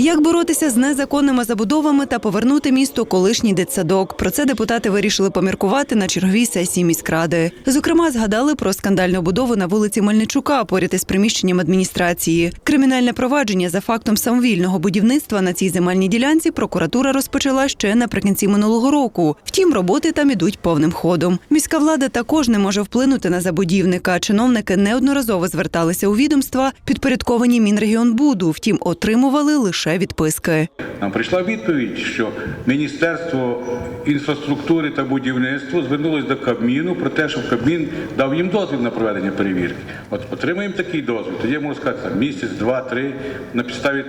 Як боротися з незаконними забудовами та повернути місту колишній дитсадок? Про це депутати вирішили поміркувати на черговій сесії міськради. Зокрема, згадали про скандальну будову на вулиці Мельничука поряд із приміщенням адміністрації. Кримінальне провадження за фактом самовільного будівництва на цій земельній ділянці прокуратура розпочала ще наприкінці минулого року. Втім, роботи там ідуть повним ходом. Міська влада також не може вплинути на забудівника. Чиновники неодноразово зверталися у відомства, підпорядковані Мінрегіонбуду. Втім, отримували лише відписки. Нам прийшла відповідь, що Міністерство інфраструктури та будівництва звернулось до Кабміну про те, що Кабмін дав їм дозвіл на проведення перевірки. От отримаємо такий дозвіл, тоді я можу сказати там, місяць, два, три на підставі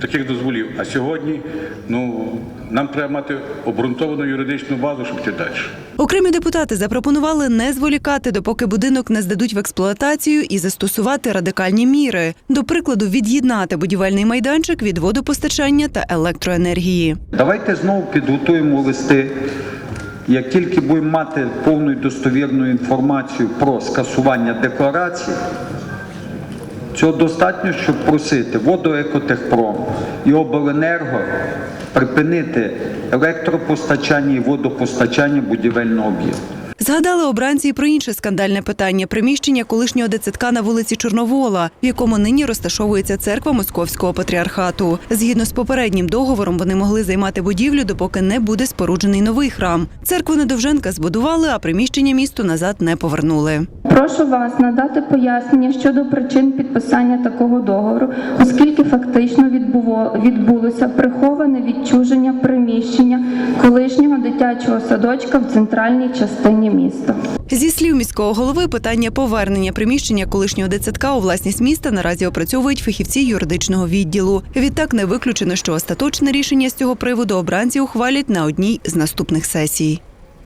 таких дозволів. А сьогодні ну нам треба мати обґрунтовану юридичну базу, щоб йти далі. Окремі депутати запропонували не зволікати, допоки будинок не здадуть в експлуатацію, і застосувати радикальні міри. До прикладу, від'єднати будівельний майданчик від водопостачання та електроенергії. Давайте знову підготуємо листи. Як тільки будемо мати повну і достовірну інформацію про скасування декларацій, цього достатньо, щоб просити водоекотехпром і обленерго припинити електропостачання і водопостачання будівельного об'єкту. Згадали обранці і про інше скандальне питання приміщення колишнього дитсадка на вулиці Чорновола, в якому нині розташовується церква Московського патріархату. Згідно з попереднім договором, вони могли займати будівлю, допоки не буде споруджений новий храм. Церкву Недовженка збудували, а приміщення місту назад не повернули. Прошу вас надати пояснення щодо причин підписання такого договору, оскільки фактично відбуло, відбулося приховане відчуження приміщення колишнього дитячого садочка в центральній частині міста. Зі слів міського голови, питання повернення приміщення колишнього дитсадка у власність міста наразі опрацьовують фахівці юридичного відділу. Відтак не виключено, що остаточне рішення з цього приводу обранці ухвалять на одній з наступних сесій.